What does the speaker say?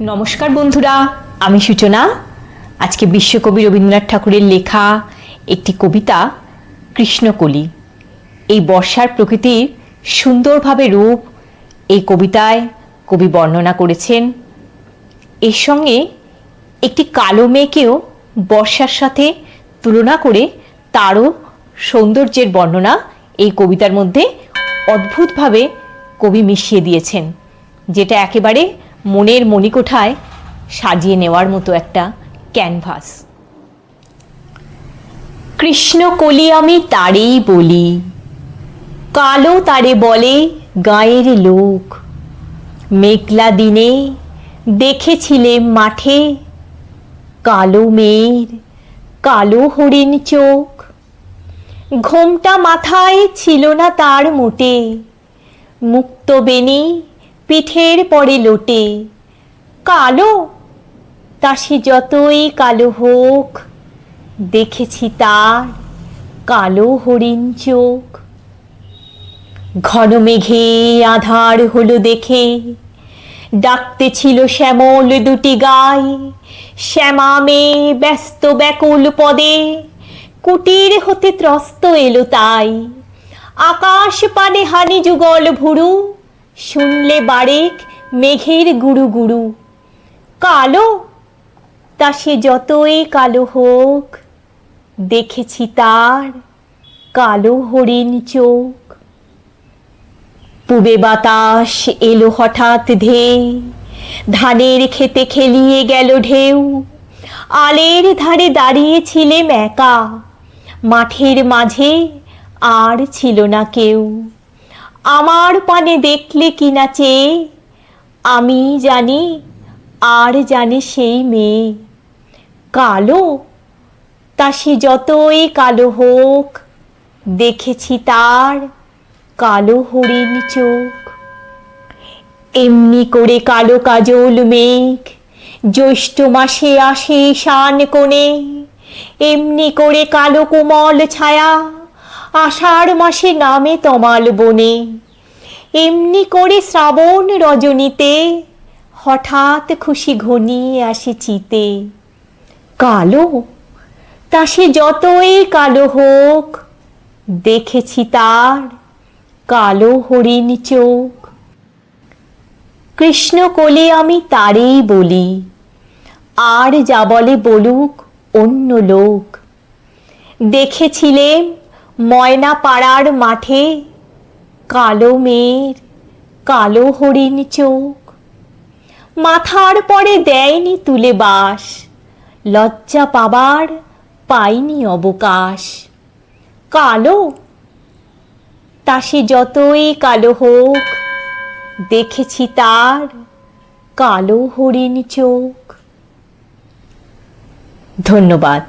নমস্কার বন্ধুরা, আমি সূচনা। আজকে বিশ্বকবি রবীন্দ্রনাথ ঠাকুরের লেখা একটি কবিতা, কৃষ্ণকলি। এই বর্ষার প্রকৃতির সুন্দরভাবে রূপ এই কবিতায় কবি বর্ণনা করেছেন। এর সঙ্গে একটি কালো মেয়েকেও বর্ষার সাথে তুলনা করে তারও সৌন্দর্যের বর্ণনা এই কবিতার মধ্যে অদ্ভুতভাবে কবি মিশিয়ে দিয়েছেন, যেটা একেবারে মনের মণিকোঠায় সাজিয়ে নেওয়ার মতো একটা ক্যানভাস। কৃষ্ণ কলি আমি তারেই বলি, কালো তারে বলে গায়ের লোক। মেঘলা দিনে দেখেছিলে মাঠে কালো মেয়ের কালো হরিণ চোখ। ঘোমটা মাথায় ছিল না তার মোটে, মুক্ত বেনি পিঠের পরে লোটে। কালো? তা সে যতই কালো হোক, দেখেছি তার কালো হরিণ চোখ। ঘন মেঘে আধার হলো দেখে ডাকতে ছিল শ্যামল দুটি গায়ে শ্যামা মেয়ে ব্যস্ত ব্যাকুল পদে, কুটির হতে ত্রস্ত এলো তাই। আকাশ পানে হানি যুগল ভুরু শুনলে বারেক মেঘের গুরু গুরু। কালো? তা সে যতই কালো হোক, দেখেছি তার কালো হরিণ চোখ। পূবে বাতাস এলো হঠাৎ ধে ধানের খেতে খেলিয়ে গেল ঢেউ। আলের ধারে দাঁড়িয়েছিলেম একা মাঠের মাঝে আর ছিল না কেউ। আমার পানে দেখলে কি না চেয়ে আমি জানি, আর জানে সেই মেয়ে। কালো? তা সে যতই কালো হোক, দেখেছি তার কালো হরিণ চোখ। এমনি করে কালো কাজল মেঘ, জ্যৈষ্ঠ মাসে আসে শান কোণে। এমনি করে কালো কোমল ছায়া আষাঢ় মাসে নামে তমাল বনে। এমনি করে শ্রাবণ রজনীতে হঠাৎ খুশি ঘনিয়ে আসে চিতে। কালো, তা সে যতই কালো হোক, দেখেছি তার কালো হরিণ চোখ। কৃষ্ণ কোলে আমি তারেই বলি, আর যা বলে বলুক অন্য লোক। দেখেছিলেন ময়না পাড়ার মাঠে কালো মেয়ের কালো হরিণ চোখ। মাথার পরে দেয়নি তুলে বাস। লজ্জা পাবার পাইনি অবকাশ। কালো? তা সে যতই কালো হোক, দেখেছি তার কালো হরিণ চোখ। ধন্যবাদ।